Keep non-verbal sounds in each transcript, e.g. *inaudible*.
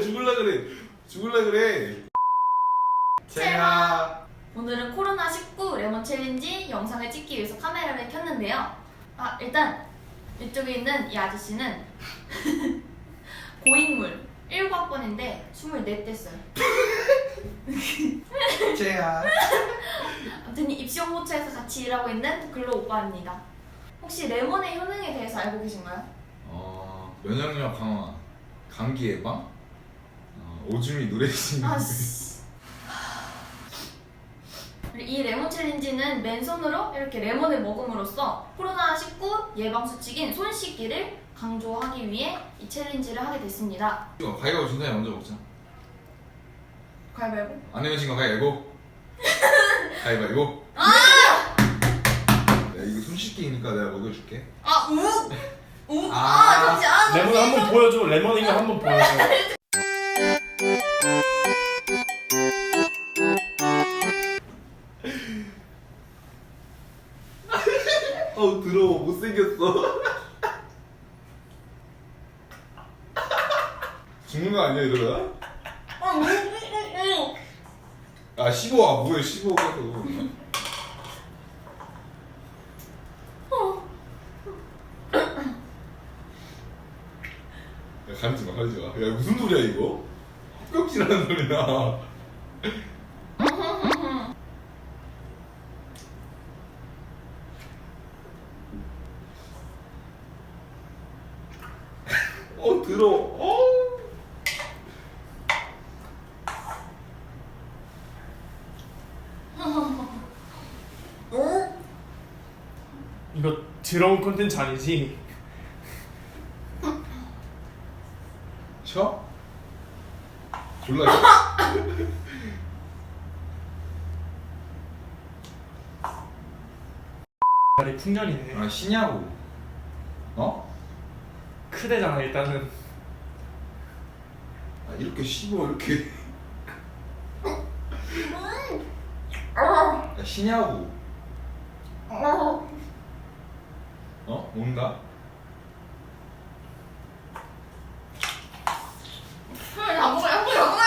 죽을라 그래. 죽을라 그래. 제가 오늘은 코로나19 레몬 챌린지 영상을 찍기 위해서 카메라를 켰는데요. 아, 일단 이쪽에 있는 이 아저씨는 *laughs* 고인물 1학번인데 24대어요 *laughs* 제가 아무튼 입시 홍보처에서 같이 일하고 있는 글로 오빠입니다. 혹시 레몬의 효능에 대해서 알고 계신가요? 어 면역력 강화, 감기 예방, 어, 오줌이 누래지는 아, 씨. 이 레몬 챌린지는 맨손으로 이렇게 레몬을 먹음으로써 코로나19 예방 수칙인 손 씻기를 강조하기 위해 이 챌린지를 하게 됐습니다. 이거 가위바위보 준 사람이 먼저 먹자. 가위바위보. 안 내면 진거 가위바위보. 가위바위보. 아! 야 이거 손 씻기니까 내가 먹여줄게. 아, 우! 우! 아, 아. 잠시 아, 너무 레몬 한번 보여줘. 레몬인 거 한번 보여줘. *laughs* 어우 더러워 못생겼어. 죽는 거 아니야 이러다? 아, 우! 우! 우! 아 15, 아 뭐야 15 가서. 어. 야 가리지 마 가리지 마. 야 무슨 소리야 이거? 헛격질하는 소리나. 어 더러워. 어. 우! 이거 더러운 콘텐츠 아니지? 쳐? 졸라. 다리 풍년이네. *laughs* 아 쉬냐고. 어? 크대잖아 일단은. 아, 이렇게 씹어 이렇게. 아, 야, 쉬냐고. 아. 어? 뭔가? 안 먹어요, 안 먹어요, 안 먹어요.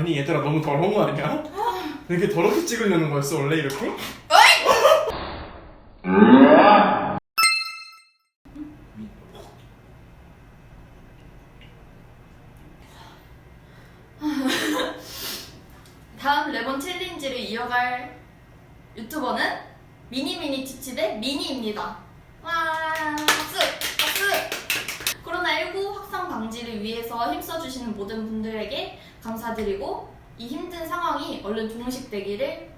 아니 얘들아 너무 더러운 거 아니야? 이렇게 더럽게 찍으려는 거였어 원래 이렇게? 다음 레몬 챌린지를 이어갈 유튜버는 미니미니 치치대 미니입니다. 와, 박수! 박수! 코로나19 확산 방지를 위해서 힘써주시는 모든 분들에게 감사드리고 이 힘든 상황이 얼른 종식되기를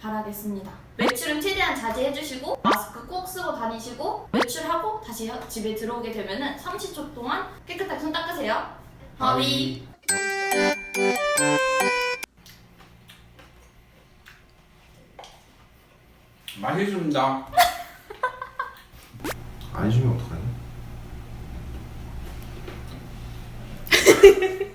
바라겠습니다. 외출은 최대한 자제해주시고 마스크 꼭 쓰고 다니시고 외출하고 다시 집에 들어오게 되면 30초 동안 깨끗하게 손 닦으세요. 허위! 맛있습니다. 안 쉬면 어떡하냐? *laughs*